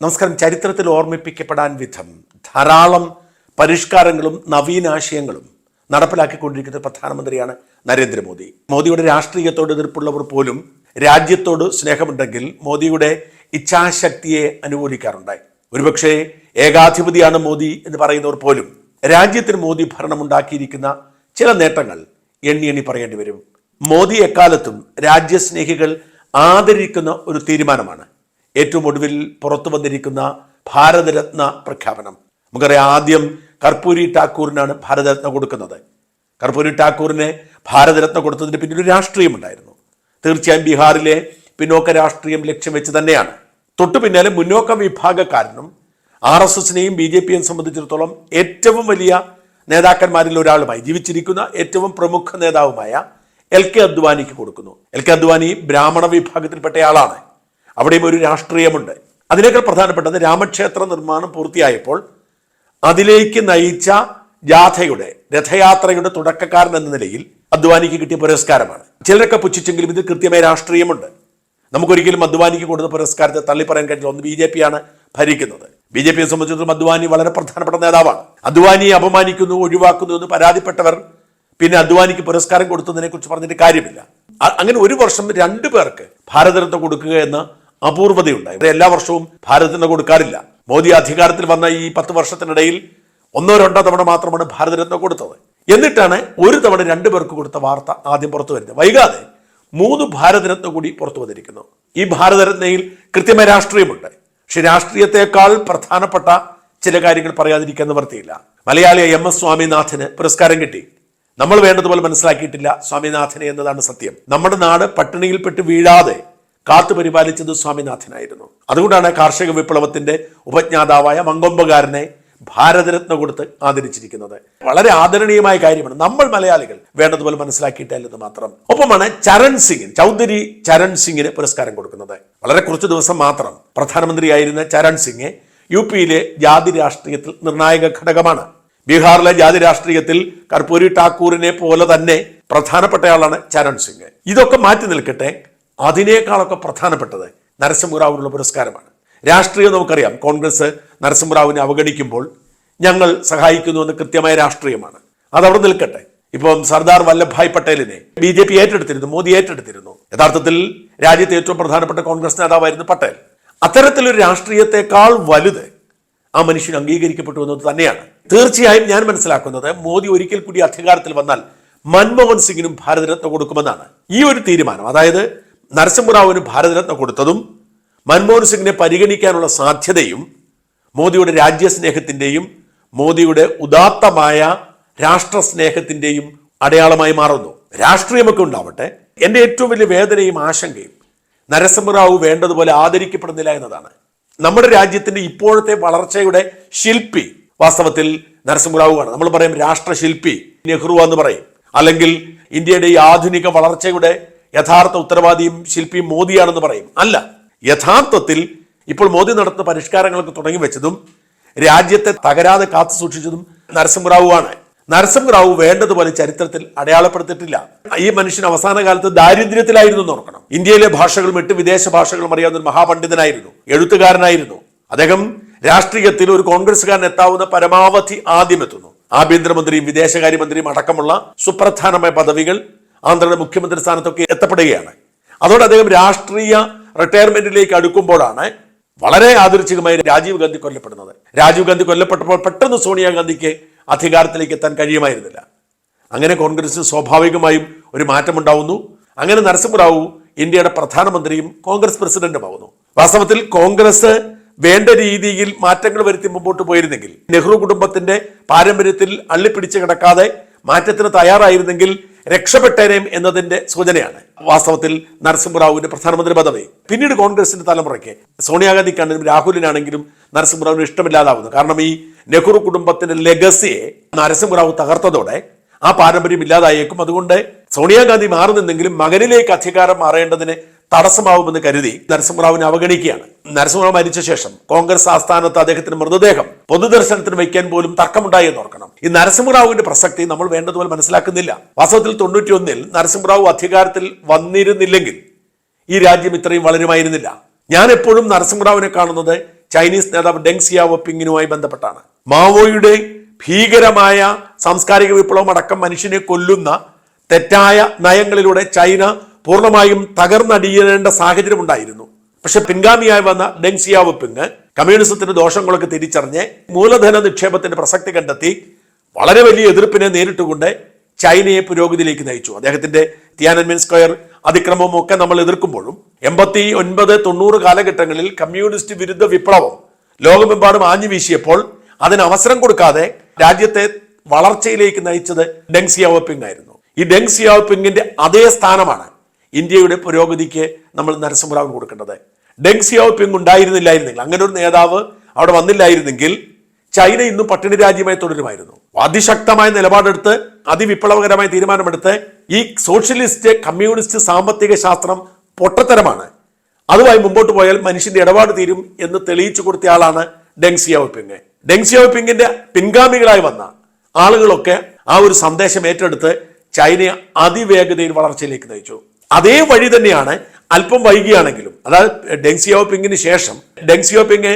നമസ്കാരം. ചരിത്രത്തിൽ ഓർമ്മിപ്പിക്കപ്പെടാൻ വിധം ധാരാളം പരിഷ്കാരങ്ങളും നവീനാശയങ്ങളും നടപ്പിലാക്കിക്കൊണ്ടിരിക്കുന്ന പ്രധാനമന്ത്രിയാണ് നരേന്ദ്രമോദി. മോദിയുടെ രാഷ്ട്രീയത്തോട് എതിർപ്പുള്ളവർ പോലും രാജ്യത്തോട് സ്നേഹമുണ്ടെങ്കിൽ മോദിയുടെ ഇച്ഛാശക്തിയെ അനുകൂലിക്കാറുണ്ടായി ഒരുപക്ഷെ ഏകാധിപതിയാണ് മോദി എന്ന് പറയുന്നവർ പോലും രാജ്യത്തിന് മോദി ഭരണമുണ്ടാക്കിയിരിക്കുന്ന ചില നേട്ടങ്ങൾ എണ്ണി എണ്ണി പറയേണ്ടി വരും. മോദി എക്കാലത്തും രാജ്യസ്നേഹികൾ ആദരിക്കുന്ന ഒരു തീരുമാനമാണ് ഏറ്റവും ഒടുവിൽ പുറത്തു വന്നിരിക്കുന്ന ഭാരതരത്ന പ്രഖ്യാപനം. നമുക്കറിയാം ആദ്യം കർപ്പൂരി ടാക്കൂറിനാണ് ഭാരതരത്ന കൊടുക്കുന്നത്. കർപ്പൂരി ടാക്കൂറിനെ ഭാരതരത്ന കൊടുത്തതിന് പിന്നിൽ ഒരു രാഷ്ട്രീയമുണ്ടായിരുന്നു തീർച്ചയായും ബീഹാറിലെ പിന്നോക്ക രാഷ്ട്രീയം ലക്ഷ്യം വെച്ച് തന്നെയാണ്. തൊട്ടു പിന്നാലെ മുന്നോക്ക വിഭാഗക്കാരനും ആർ എസ് എസിനെയും ബി ജെ പിയെയും സംബന്ധിച്ചിടത്തോളം ഏറ്റവും വലിയ നേതാക്കന്മാരിൽ ഒരാളുമായി ജീവിച്ചിരിക്കുന്ന ഏറ്റവും പ്രമുഖ നേതാവുമായ എൽ കെ അദ്വാനിക്ക് കൊടുക്കുന്നു. എൽ കെ അദ്വാനി ബ്രാഹ്മണ വിഭാഗത്തിൽപ്പെട്ടയാളാണ്. അവിടെയും ഒരു രാഷ്ട്രീയമുണ്ട്. അതിനേക്കാൾ പ്രധാനപ്പെട്ടത് രാമക്ഷേത്ര നിർമ്മാണം പൂർത്തിയായപ്പോൾ അതിലേക്ക് നയിച്ച ജാഥയുടെ രഥയാത്രയുടെ തുടക്കക്കാരൻ എന്ന നിലയിൽ അദ്വാനിക്ക് കിട്ടിയ പുരസ്കാരമാണ്. ചിലരൊക്കെ പുച്ഛിച്ചെങ്കിലും ഇത് കൃത്യമായ രാഷ്ട്രീയമുണ്ട്. നമുക്കൊരിക്കലും അദ്വാനിക്ക് കൊടുത്ത പുരസ്കാരത്തെ തള്ളിപ്പറയാൻ കഴിയില്ല. ഒന്ന് ബി ജെ പി ആണ് ഭരിക്കുന്നത്. ബി ജെ പിയെ സംബന്ധിച്ചിടത്തോളം അദ്വാനി വളരെ പ്രധാനപ്പെട്ട നേതാവാണ്. അദ്വാനിയെ അപമാനിക്കുന്നു ഒഴിവാക്കുന്നു എന്ന് പരാതിപ്പെട്ടവർ പിന്നെ അദ്വാനിക്ക് പുരസ്കാരം കൊടുത്തതിനെ കുറിച്ച് പറഞ്ഞിട്ട് കാര്യമില്ല. അങ്ങനെ ഒരു വർഷം രണ്ടു പേർക്ക് ഭാരതരത്ന കൊടുക്കുക എന്ന അപൂർവതയുണ്ടായി. എല്ലാ വർഷവും ഭാരതത്തിന് കൊടുക്കാറില്ല. മോദി അധികാരത്തിൽ വന്ന ഈ പത്ത് വർഷത്തിനിടയിൽ ഒന്നോ രണ്ടോ തവണ മാത്രമാണ് ഭാരതരത്ന കൊടുത്തത്. എന്നിട്ടാണ് ഒരു തവണ രണ്ടു പേർക്ക് കൊടുത്ത വാർത്ത ആദ്യം പുറത്തു വരുന്നത്. വൈകാതെ മൂന്ന് ഭാരതരത്ന കൂടി പുറത്തു വന്നിരിക്കുന്നു. ഈ ഭാരതരത്നയിൽ കൃത്യമായ രാഷ്ട്രീയമുണ്ട്. പക്ഷെ രാഷ്ട്രീയത്തെക്കാൾ പ്രധാനപ്പെട്ട ചില കാര്യങ്ങൾ പറയാതിരിക്കാൻ നിവർത്തിയില്ല മലയാളി എം എസ് സ്വാമിനാഥന് പുരസ്കാരം കിട്ടി. നമ്മൾ വേണ്ടതുപോലെ മനസ്സിലാക്കിയിട്ടില്ല സ്വാമിനാഥനെ എന്നതാണ് സത്യം. നമ്മുടെ നാട് പട്ടിണിയിൽപ്പെട്ട് വീഴാതെ കാത്തു പരിപാലിച്ചത് സ്വാമിനാഥനായിരുന്നു. അതുകൊണ്ടാണ് കാർഷിക വിപ്ലവത്തിന്റെ ഉപജ്ഞാതാവായ മങ്കൊമ്പുകാരനെ ഭാരതരത്ന കൊടുത്ത് ആദരിച്ചിരിക്കുന്നത്. വളരെ ആദരണീയമായ കാര്യമാണ്. നമ്മൾ മലയാളികൾ വേണ്ടതുപോലെ മനസ്സിലാക്കിയിട്ടില്ലെന്ന് മാത്രം. ഒപ്പമാണ് ചരൺ സിംഗ് ചൗധരി ചരൺ സിംഗിന് പുരസ്കാരം കൊടുക്കുന്നത്. വളരെ കുറച്ച് ദിവസം മാത്രം പ്രധാനമന്ത്രിയായിരുന്ന ചരൺ സിംഗ് യു പിയിലെ ജാതി രാഷ്ട്രീയത്തിൽ നിർണായക ഘടകമാണ്. ബീഹാറിലെ ജാതി രാഷ്ട്രീയത്തിൽ കർപ്പൂരി ഠാക്കൂറിനെ പോലെ തന്നെ പ്രധാനപ്പെട്ടയാളാണ് ചരൺ സിംഗ്. ഇതൊക്കെ മാറ്റി നിൽക്കട്ടെ. അതിനേക്കാളൊക്കെ പ്രധാനപ്പെട്ടത് നരസിംഹറാവുവിനുള്ള പുരസ്കാരമാണ്. രാഷ്ട്രീയം നമുക്കറിയാം. കോൺഗ്രസ് നരസിംഹറാവുവിനെ അവഗണിക്കുമ്പോൾ ഞങ്ങൾ സഹായിക്കുന്നു എന്ന് കൃത്യമായ രാഷ്ട്രീയമാണ്. അതവിടെ നിൽക്കട്ടെ. ഇപ്പം സർദാർ വല്ലഭായ് പട്ടേലിനെ ബി ജെ പി ഏറ്റെടുത്തിരുന്നു മോദി ഏറ്റെടുത്തിരുന്നു. യഥാർത്ഥത്തിൽ രാജ്യത്തെ ഏറ്റവും പ്രധാനപ്പെട്ട കോൺഗ്രസ് നേതാവായിരുന്നു പട്ടേൽ. അത്തരത്തിലൊരു രാഷ്ട്രീയത്തെക്കാൾ വലുത് ആ മനുഷ്യൻ അംഗീകരിക്കപ്പെട്ടു എന്നത് തന്നെയാണ്. തീർച്ചയായും ഞാൻ മനസ്സിലാക്കുന്നത് മോദി ഒരിക്കൽ കൂടി അധികാരത്തിൽ വന്നാൽ മൻമോഹൻ സിംഗിനും ഭാരതരത്ന കൊടുക്കുമെന്നാണ്. ഈ ഒരു തീരുമാനം അതായത് നരസിംഹറാവുവിന് ഭാരതരത്ന കൊടുത്തതും മൻമോഹൻ സിംഗിനെ പരിഗണിക്കാനുള്ള സാധ്യതയും മോദിയുടെ രാജ്യസ്നേഹത്തിന്റെയും മോദിയുടെ ഉദാത്തമായ രാഷ്ട്രസ്നേഹത്തിന്റെയും അടയാളമായി മാറുന്നു. രാഷ്ട്രീയമൊക്കെ ഉണ്ടാവട്ടെ. എന്റെ ഏറ്റവും വലിയ വേദനയും ആശങ്കയും നരസിംഹറാവു വേണ്ടതുപോലെ ആദരിക്കപ്പെടുന്നില്ല എന്നതാണ്. നമ്മുടെ രാജ്യത്തിന്റെ ഇപ്പോഴത്തെ വളർച്ചയുടെ ശില്പി വാസ്തവത്തിൽ നരസിംഹറാവുവാണ് നമ്മൾ പറയും രാഷ്ട്രശില്പി നെഹ്റു എന്ന് പറയും. അല്ലെങ്കിൽ ഇന്ത്യയുടെ ഈ ആധുനിക വളർച്ചയുടെ യഥാർത്ഥ ഉത്തരവാദിയും ശില്പിയും മോദിയാണെന്ന് പറയും. അല്ല. യഥാർത്ഥത്തിൽ ഇപ്പോൾ മോദി നടത്തുന്ന പരിഷ്കാരങ്ങളൊക്കെ തുടങ്ങി വെച്ചതും രാജ്യത്തെ തകരാതെ കാത്തു സൂക്ഷിച്ചതും നരസിംഹറാവു ആണ് നരസിംഹറാവു വേണ്ടതുപോലെ ചരിത്രത്തിൽ അടയാളപ്പെടുത്തിയിട്ടില്ല. ഈ മനുഷ്യൻ അവസാന കാലത്ത് ദാരിദ്ര്യത്തിലായിരുന്നു എന്ന് ഓർക്കണം. ഇന്ത്യയിലെ ഭാഷകളും എട്ട് വിദേശ ഭാഷകളും അറിയാവുന്ന ഒരു മഹാപണ്ഡിതനായിരുന്നു. എഴുത്തുകാരനായിരുന്നു. അദ്ദേഹം രാഷ്ട്രീയത്തിൽ ഒരു കോൺഗ്രസ്സുകാരൻ എത്താവുന്ന പരമാവധി ആദ്യം എത്തുന്നു. ആഭ്യന്തരമന്ത്രിയും വിദേശകാര്യമന്ത്രിയും അടക്കമുള്ള സുപ്രധാനമായ പദവികൾ ആന്ധ്രയുടെ മുഖ്യമന്ത്രി സ്ഥാനത്തൊക്കെ എത്തപ്പെടുകയാണ്. അതോടെ അദ്ദേഹം രാഷ്ട്രീയ റിട്ടയർമെന്റിലേക്ക് അടുക്കുമ്പോഴാണ് വളരെ ആദർശികമായി രാജീവ് ഗാന്ധി കൊല്ലപ്പെടുന്നത്. രാജീവ് ഗാന്ധി കൊല്ലപ്പെട്ടപ്പോൾ പെട്ടെന്ന് സോണിയാഗാന്ധിക്ക് അധികാരത്തിലേക്ക് എത്താൻ കഴിയുമായിരുന്നില്ല. അങ്ങനെ കോൺഗ്രസിന് സ്വാഭാവികമായും ഒരു മാറ്റമുണ്ടാവുന്നു. അങ്ങനെ നരസിംഹറാവു ഇന്ത്യയുടെ പ്രധാനമന്ത്രിയും കോൺഗ്രസ് പ്രസിഡന്റുമാവുന്നു. വാസ്തവത്തിൽ കോൺഗ്രസ് വേണ്ട രീതിയിൽ മാറ്റങ്ങൾ വരുത്തി മുമ്പോട്ട് പോയിരുന്നെങ്കിൽ നെഹ്റു കുടുംബത്തിന്റെ പാരമ്പര്യത്തിൽ അള്ളിപ്പിടിച്ച് കിടക്കാതെ മാറ്റത്തിന് തയ്യാറായിരുന്നെങ്കിൽ രക്ഷപ്പെട്ടേനേം എന്നതിന്റെ സൂചനയാണ്. വാസ്തവത്തിൽ നരസിംഹറാവുവിന്റെ പ്രധാനമന്ത്രി പദവി. പിന്നീട് കോൺഗ്രസിന്റെ തലമുറയ്ക്ക് സോണിയാഗാന്ധിക്കാണെങ്കിലും രാഹുലിനാണെങ്കിലും നരസിംഹറാവുവിന് ഇഷ്ടമില്ലാതാവുന്നു. കാരണം ഈ നെഹ്റു കുടുംബത്തിന്റെ ലെഗസിയെ നരസിംഹറാവു തകർത്തതോടെ ആ പാരമ്പര്യം ഇല്ലാതായേക്കും. അതുകൊണ്ട് സോണിയാഗാന്ധി മാറി നിന്നെങ്കിലും മകനിലേക്ക് അധികാരം മാറേണ്ടതിന് തടസ്സമാവുമെന്ന് കരുതി നരസിംഹറാവുവിനെ അവഗണിക്കുകയാണ്. നരസിംഹറാവ് മരിച്ച ശേഷം കോൺഗ്രസ് ആസ്ഥാനത്ത് അദ്ദേഹത്തിന്റെ മൃതദേഹം പൊതുദർശനത്തിന് വയ്ക്കാൻ പോലും തർക്കമുണ്ടായി എന്ന് ഓർക്കണം. ഈ നരസിംഹറാവുവിന്റെ പ്രസക്തി നമ്മൾ വേണ്ടതുപോലെ മനസ്സിലാക്കുന്നില്ല. വാസ്തവത്തിൽ തൊണ്ണൂറ്റിയൊന്നിൽ നരസിംഹറാവു അധികാരത്തിൽ വന്നിരുന്നില്ലെങ്കിൽ ഈ രാജ്യം ഇത്രയും വളരുമായിരുന്നില്ല. ഞാൻ എപ്പോഴും നരസിംഹറാവിനെ കാണുന്നത് ചൈനീസ് നേതാവ് ഡെങ് സിയാവോപ്പിങ്ങിനുമായി ബന്ധപ്പെട്ടാണ്. മാവോയുടെ ഭീകരമായ സാംസ്കാരിക വിപ്ലവം അടക്കം മനുഷ്യനെ കൊല്ലുന്ന തെറ്റായ നയങ്ങളിലൂടെ ചൈന പൂർണമായും തകർന്നടിയേണ്ട സാഹചര്യം ഉണ്ടായിരുന്നു പക്ഷെ പിൻഗാമിയായി വന്ന ഡെങ് സിയാവോപിങ് കമ്മ്യൂണിസത്തിന്റെ ദോഷങ്ങളൊക്കെ തിരിച്ചറിഞ്ഞ് മൂലധന നിക്ഷേപത്തിന്റെ പ്രസക്തി കണ്ടെത്തി വളരെ വലിയ എതിർപ്പിനെ നേരിട്ടുകൊണ്ട് ചൈനയെ പുരോഗതിയിലേക്ക് നയിച്ചു. അദ്ദേഹത്തിന്റെ തിയാനൻമെൻ സ്ക്വയർ അതിക്രമവും ഒക്കെ നമ്മൾ എതിർക്കുമ്പോഴും എൺപത്തി ഒൻപത് തൊണ്ണൂറ് കാലഘട്ടങ്ങളിൽ കമ്മ്യൂണിസ്റ്റ് വിരുദ്ധ വിപ്ലവം ലോകമെമ്പാടും ആഞ്ഞു വീശിയപ്പോൾ അതിന് അവസരം കൊടുക്കാതെ രാജ്യത്തെ വളർച്ചയിലേക്ക് നയിച്ചത് ഡെങ് സിയാവോപിങ് ആയിരുന്നു. ഈ ഡെങ് സിയാവോപിങ്ങിന്റെ അതേ സ്ഥാനമാണ് ഇന്ത്യയുടെ പുരോഗതിക്ക് നമ്മൾ നരസിംഹറാവിന് കൊടുക്കേണ്ടത്. ഡെങ് സിയാവോപിങ് ഉണ്ടായിരുന്നില്ലായിരുന്നെങ്കിൽ അങ്ങനെ ഒരു നേതാവ് അവിടെ വന്നില്ലായിരുന്നെങ്കിൽ ചൈന ഇന്നും പട്ടിണി രാജ്യമായി തുടരുമായിരുന്നു. അതിശക്തമായ നിലപാടെടുത്ത് അതിവിപ്ലവകരമായ തീരുമാനമെടുത്ത് ഈ സോഷ്യലിസ്റ്റ് കമ്മ്യൂണിസ്റ്റ് സാമ്പത്തിക ശാസ്ത്രം പൊട്ടത്തരമാണ്. അതുമായി മുമ്പോട്ട് പോയാൽ മനുഷ്യന്റെ ഇടപാട് തീരും എന്ന് തെളിയിച്ചു കൊടുത്ത ആളാണ് ഡെങ് സിയാവോപിങ് ഡെങ് സിയാവോപിങ്ങിന്റെ പിൻഗാമികളായി വന്ന ആളുകളൊക്കെ ആ ഒരു സന്ദേശം ഏറ്റെടുത്ത് ചൈനയെ അതിവേഗതയിൽ വളർച്ചയിലേക്ക് നയിച്ചു. അതേ വഴി തന്നെയാണ് അല്പം വൈകിയാണെങ്കിലും അതായത് ഡെങ് ശേഷം ഡെങ് സിയാവോപിങ്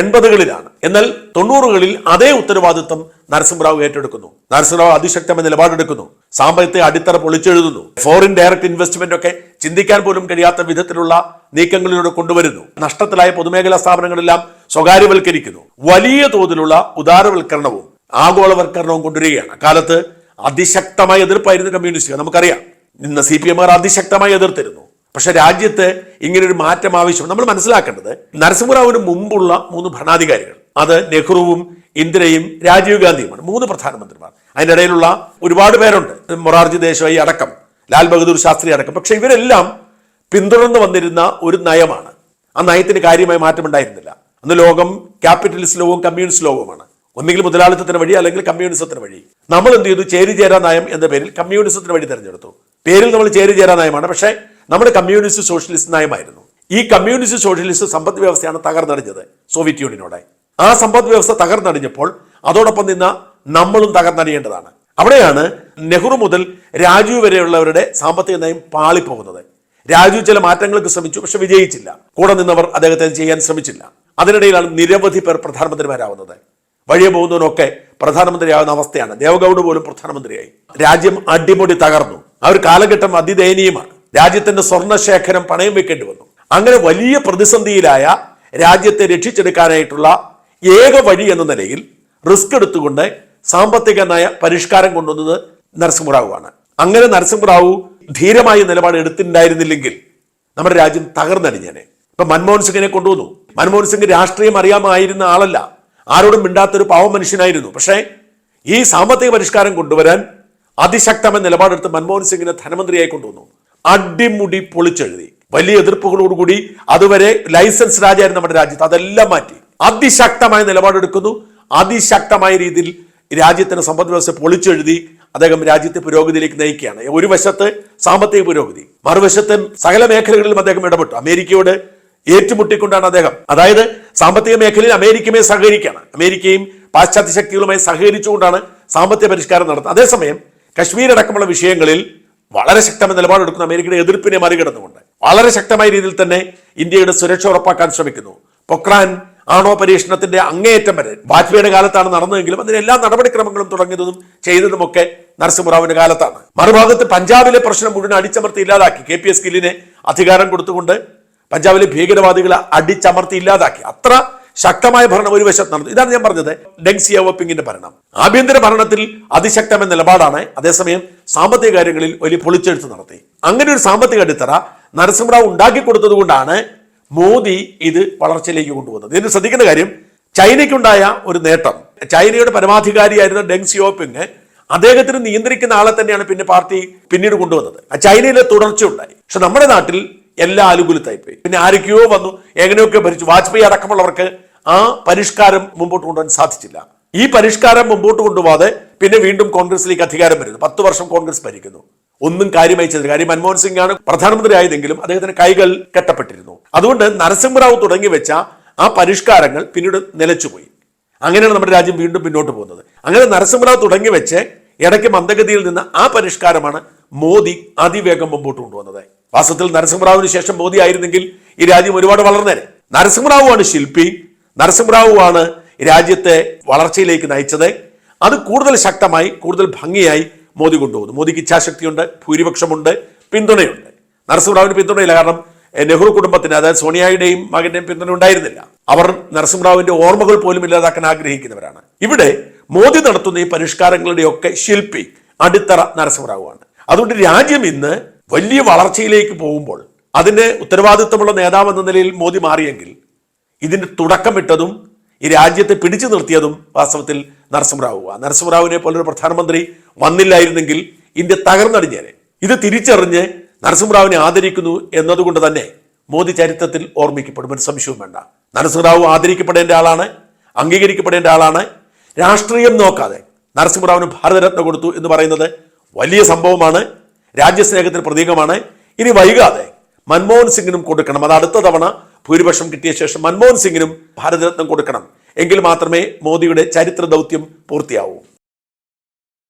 എൺപതുകളിലാണ്. എന്നാൽ തൊണ്ണൂറുകളിൽ അതേ ഉത്തരവാദിത്വം നരസിംഹറാവു ഏറ്റെടുക്കുന്നു. നരസിംഹറാവു അതിശക്തമായ നിലപാടെടുക്കുന്നു. സാമ്പത്തിക അടിത്തറ പൊളിച്ചെഴുതുന്നു. ഫോറിൻ ഡയറക്ട് ഇൻവെസ്റ്റ്മെന്റ് ഒക്കെ ചിന്തിക്കാൻ പോലും കഴിയാത്ത വിധത്തിലുള്ള നീക്കങ്ങളിലൂടെ കൊണ്ടുവരുന്നു. നഷ്ടത്തിലായ പൊതുമേഖലാ സ്ഥാപനങ്ങളെല്ലാം സ്വകാര്യവൽക്കരിക്കുന്നു. വലിയ തോതിലുള്ള ഉദാരവൽക്കരണവും ആഗോളവൽക്കരണവും കൊണ്ടുവരികയാണ്. അക്കാലത്ത് അതിശക്തമായ എതിർപ്പായിരുന്നു കമ്മ്യൂണിസ്റ്റുകൾ നമുക്കറിയാം. ഇന്ന് സി പി എമ്മുകാർ അതിശക്തമായി എതിർത്തിരുന്നു. പക്ഷെ രാജ്യത്ത് ഇങ്ങനൊരു മാറ്റം ആവശ്യം നമ്മൾ മനസ്സിലാക്കേണ്ടത് നരസിംഹറാവിന് മുമ്പുള്ള മൂന്ന് ഭരണാധികാരികൾ. അത് നെഹ്റുവും ഇന്ദിരയും രാജീവ് ഗാന്ധിയുമാണ് മൂന്ന് പ്രധാനമന്ത്രിമാർ. അതിന്റെ ഇടയിലുള്ള ഒരുപാട് പേരുണ്ട്. മൊറാർജി ദേശായി അടക്കം ലാൽ ബഹദൂർ ശാസ്ത്രി അടക്കം. പക്ഷെ ഇവരെല്ലാം പിന്തുടർന്ന് വന്നിരുന്ന ഒരു നയമാണ്. ആ നയത്തിന് കാര്യമായ മാറ്റമുണ്ടായിരുന്നില്ല. അന്ന് ലോകം ക്യാപിറ്റലിസ്റ്റ് ലോകവും കമ്മ്യൂണിസ്റ്റ് ലോകവുമാണ്. ഒന്നുകിൽ മുതലാളിത്തത്തിന് വഴി അല്ലെങ്കിൽ കമ്മ്യൂണിസത്തിന് വഴി. നമ്മൾ എന്ത് ചെയ്തു? ചേരിചേരാ നയം എന്ന പേരിൽ കമ്മ്യൂണിസത്തിന് വഴി തിരഞ്ഞെടുത്തു. പേരിൽ നമ്മൾ ചേരിചേരാ നയമാണ്. പക്ഷേ നമ്മുടെ കമ്മ്യൂണിസ്റ്റ് സോഷ്യലിസ്റ്റ് നയമായിരുന്നു. ഈ കമ്മ്യൂണിസ്റ്റ് സോഷ്യലിസ്റ്റ് സമ്പദ് വ്യവസ്ഥയാണ് തകർന്നടിഞ്ഞത് സോവിയറ്റ് യൂണിയനോടെ. ആ സമ്പദ് വ്യവസ്ഥ തകർന്നടിഞ്ഞപ്പോൾ അതോടൊപ്പം നിന്ന നമ്മളും തകർന്നടിയേണ്ടതാണ്. അവിടെയാണ് നെഹ്റു മുതൽ രാജീവ് വരെയുള്ളവരുടെ സാമ്പത്തിക നയം പാളിപ്പോകുന്നത്. രാജു ചില മാറ്റങ്ങൾക്ക് ശ്രമിച്ചു പക്ഷെ വിജയിച്ചില്ല. കൂടെ നിന്നവർ അദ്ദേഹത്തെ ചെയ്യാൻ ശ്രമിച്ചില്ല. അതിനിടയിലാണ് നിരവധി പേർ പ്രധാനമന്ത്രിമാരാവുന്നത്. വഴിയെ പോകുന്നവനൊക്കെ പ്രധാനമന്ത്രിയാവുന്ന അവസ്ഥയാണ്. ദേവഗൌഡ് പോലും പ്രധാനമന്ത്രിയായി. രാജ്യം അടിമുടി തകർന്നു. ആ ഒരു കാലഘട്ടം അതിദയനീയമാണ്. രാജ്യത്തിന്റെ സ്വർണശേഖരം പണയം വെക്കേണ്ടി വന്നു. അങ്ങനെ വലിയ പ്രതിസന്ധിയിലായ രാജ്യത്തെ രക്ഷിച്ചെടുക്കാനായിട്ടുള്ള ഏക വഴി എന്ന നിലയിൽ റിസ്ക് എടുത്തുകൊണ്ട് സാമ്പത്തിക നയ പരിഷ്കാരം കൊണ്ടുവന്നത് നരസിംഹറാവുവാണ്. അങ്ങനെ നരസിംഹറാവു ധീരമായ നിലപാട് എടുത്തിട്ടുണ്ടായിരുന്നില്ലെങ്കിൽ നമ്മുടെ രാജ്യം തകർന്നടിഞ്ഞേനെ ഇപ്പൊ മൻമോഹൻ സിംഗിനെ കൊണ്ടുവന്നു. മൻമോഹൻ സിംഗ് രാഷ്ട്രീയം അറിയാമായിരുന്ന ആളല്ല. ആരോടും മിണ്ടാത്തൊരു പാവ മനുഷ്യനായിരുന്നു. പക്ഷേ ഈ സാമ്പത്തിക പരിഷ്കാരം കൊണ്ടുവരാൻ അതിശക്തമായ നിലപാടെടുത്ത് മൻമോഹൻ സിംഗിനെ ധനമന്ത്രിയായി കൊണ്ടുവന്നു. അടിമുടി പൊളിച്ചെഴുതി. വലിയ എതിർപ്പുകളോടുകൂടി അതുവരെ ലൈസൻസ് രാജായിരുന്നു നമ്മുടെ രാജ്യത്ത്. അതെല്ലാം മാറ്റി. അതിശക്തമായ നിലപാടെടുക്കുന്നു. അതിശക്തമായ രീതിയിൽ രാജ്യത്തിന് സമ്പദ് വ്യവസ്ഥ പൊളിച്ചെഴുതി അദ്ദേഹം രാജ്യത്തെ പുരോഗതിയിലേക്ക് നയിക്കുകയാണ്. ഒരു വശത്ത് സാമ്പത്തിക പുരോഗതി മറുവശത്ത് സകല മേഖലകളിലും അദ്ദേഹം ഇടപെട്ടു. അമേരിക്കയോട് ഏറ്റുമുട്ടിക്കൊണ്ടാണ് അദ്ദേഹം. അതായത് സാമ്പത്തിക മേഖലയിൽ അമേരിക്കയുമായി സഹകരിക്കുകയാണ്. അമേരിക്കയും പാശ്ചാത്യ ശക്തികളുമായി സഹകരിച്ചുകൊണ്ടാണ് സാമ്പത്തിക പരിഷ്കാരം നടത്തുന്നത് അതേസമയം കശ്മീർ അടക്കമുള്ള വിഷയങ്ങളിൽ വളരെ ശക്തമായ നിലപാടെടുക്കുന്ന അമേരിക്കയുടെ എതിർപ്പിനെ മറികടന്നുകൊണ്ട് വളരെ ശക്തമായ രീതിയിൽ തന്നെ ഇന്ത്യയുടെ സുരക്ഷ ഉറപ്പാക്കാൻ ശ്രമിക്കുന്നു. പൊക്രാൻ ആണോ പരീക്ഷണത്തിന്റെ അങ്ങേയറ്റം വരെ വാജ്പേയിയുടെ കാലത്താണ് നടന്നതെങ്കിലും അതിന് എല്ലാ നടപടിക്രമങ്ങളും തുടങ്ങിയതും ചെയ്തതുമൊക്കെ നരസിംഹറാവിന്റെ കാലത്താണ്. മറുഭാഗത്ത് പഞ്ചാബിലെ പ്രശ്നം മുഴുവൻ അടിച്ചമർത്തി ഇല്ലാതാക്കി. കെ പി എസ് ഗില്ലിനെ അധികാരം കൊടുത്തുകൊണ്ട് പഞ്ചാബിലെ ഭീകരവാദികളെ അടിച്ചമർത്തി ഇല്ലാതാക്കി. അത്ര ശക്തമായ ഭരണം ഒരു വശത്ത് നടന്നു. ഇതാണ് ഞാൻ പറഞ്ഞത്. ഡെങ് സിയാവോപ്പിങ്ങിന്റെ ഭരണം. ആഭ്യന്തര ഭരണത്തിൽ അതിശക്തമായ നിലപാടാണ് അതേസമയം സാമ്പത്തിക കാര്യങ്ങളിൽ വലിയ പൊളിച്ചെഴുത്ത് നടത്തി. അങ്ങനെ ഒരു സാമ്പത്തിക അടിത്തറ നരസിംഹറാവ് ഉണ്ടാക്കി കൊടുത്തതുകൊണ്ടാണ് മോദി ഇത് വളർച്ചയിലേക്ക് കൊണ്ടുവന്നത്. ഇതിന് ശ്രദ്ധിക്കേണ്ട കാര്യം ചൈനയ്ക്കുണ്ടായ ഒരു നേട്ടം. ചൈനയുടെ പരമാധികാരിയായിരുന്ന ഡെങ് സിയോപിങ് അദ്ദേഹത്തിന് നിയന്ത്രിക്കുന്ന ആളെ തന്നെയാണ് പിന്നെ പാർട്ടി പിന്നീട് കൊണ്ടുവന്നത്. ചൈനയിലെ തുടർച്ചയുണ്ടായി. പക്ഷെ നമ്മുടെ നാട്ടിൽ എല്ലാ അനുകൂലത്തായിപ്പോയി പിന്നെ ആരൊക്കെയോ വന്നു. എങ്ങനെയൊക്കെ ഭരിച്ചു. വാജ്പേയി അടക്കമുള്ളവർക്ക് ആ പരിഷ്കാരം മുമ്പോട്ട് കൊണ്ടുപോകാൻ സാധിച്ചില്ല. ഈ പരിഷ്കാരം മുമ്പോട്ട് കൊണ്ടുപോകാതെ പിന്നെ വീണ്ടും കോൺഗ്രസിലേക്ക് അധികാരം വരുന്നു. പത്ത് വർഷം കോൺഗ്രസ് ഭരിക്കുന്നു. ഒന്നും കാര്യമായി ചെയ്തില്ല. കാര്യം മൻമോഹൻ സിംഗ് ആണ് പ്രധാനമന്ത്രി ആയതെങ്കിലും അദ്ദേഹത്തിന് കൈകൾ കെട്ടപ്പെട്ടിരുന്നു. അതുകൊണ്ട് നരസിംഹറാവു തുടങ്ങി വെച്ച ആ പരിഷ്കാരങ്ങൾ പിന്നീട് നിലച്ചുപോയി. അങ്ങനെയാണ് നമ്മുടെ രാജ്യം വീണ്ടും പിന്നോട്ട് പോകുന്നത്. അങ്ങനെ നരസിംഹറാവു തുടങ്ങി വെച്ച് ഇടയ്ക്ക് മന്ദഗതിയിൽ നിന്ന് ആ പരിഷ്കാരമാണ് മോദി അതിവേഗം മുമ്പോട്ട് കൊണ്ടുവന്നത്. വാസ്തവത്തിൽ നരസിംഹറാവുവിന് ശേഷം മോദി ആയിരുന്നെങ്കിൽ ഈ രാജ്യം ഒരുപാട് വളർന്നേനെ. നരസിംഹറാവുവാണ് ശില്പി നരസിംഹറാവുവാണ് രാജ്യത്തെ വളർച്ചയിലേക്ക് നയിച്ചത്. അത് കൂടുതൽ ശക്തമായി കൂടുതൽ ഭംഗിയായി മോദി കൊണ്ടുപോകുന്നു. മോദിക്ക് ഇച്ഛാശക്തിയുണ്ട് ഭൂരിപക്ഷമുണ്ട് പിന്തുണയുണ്ട്. നരസിംഹറാവിന് പിന്തുണയില്ല കാരണം നെഹ്റു കുടുംബത്തിന് അതായത് സോണിയയുടെയും മകന്റെയും പിന്തുണ ഉണ്ടായിരുന്നില്ല. അവർ നരസിംഹറാവിന്റെ ഓർമ്മകൾ പോലും ഇല്ലാതാക്കാൻ ആഗ്രഹിക്കുന്നവരാണ്. ഇവിടെ മോദി നടത്തുന്ന ഈ പരിഷ്കാരങ്ങളുടെയൊക്കെ ശില്പി അടിത്തറ നരസിംഹറാവുമാണ് അതുകൊണ്ട് രാജ്യം ഇന്ന് വലിയ വളർച്ചയിലേക്ക് പോകുമ്പോൾ അതിന് ഉത്തരവാദിത്തമുള്ള നേതാവ് എന്ന നിലയിൽ മോദി മാറിയെങ്കിൽ ഇതിന്റെ തുടക്കമിട്ടതും ഈ രാജ്യത്തെ പിടിച്ചു നിർത്തിയതും വാസ്തവത്തിൽ നരസിംഹറാവു ആ നരസിംഹറാവുവിനെ പോലൊരു പ്രധാനമന്ത്രി വന്നില്ലായിരുന്നെങ്കിൽ ഇന്ത്യ തകർന്നടിഞ്ഞേനെ. ഇത് തിരിച്ചറിഞ്ഞ് നരസിംഹറാവിനെ ആദരിക്കുന്നു എന്നതുകൊണ്ട് തന്നെ മോദി ചരിത്രത്തിൽ ഓർമ്മിക്കപ്പെടും. ഒരു സംശയവും വേണ്ട. നരസിംഹറാവു ആദരിക്കപ്പെടേണ്ട ആളാണ് അംഗീകരിക്കപ്പെടേണ്ട ആളാണ്. രാഷ്ട്രീയം നോക്കാതെ നരസിംഹറാവിന് ഭാരതരത്ന കൊടുത്തു എന്ന് പറയുന്നത് വലിയ സംഭവമാണ്. രാജ്യസ്നേഹത്തിന് പ്രതീകമാണ്. ഇനി വൈകാതെ മൻമോഹൻ സിംഗിനും കൊടുക്കണം. അത് അടുത്ത തവണ ഭൂരിപക്ഷം കിട്ടിയ ശേഷം മൻമോഹൻ സിംഗിനും ഭാരതരത്നം കൊടുക്കണം. എങ്കിൽ മാത്രമേ മോദിയുടെ ചരിത്ര ദൗത്യം പൂർത്തിയാവൂ.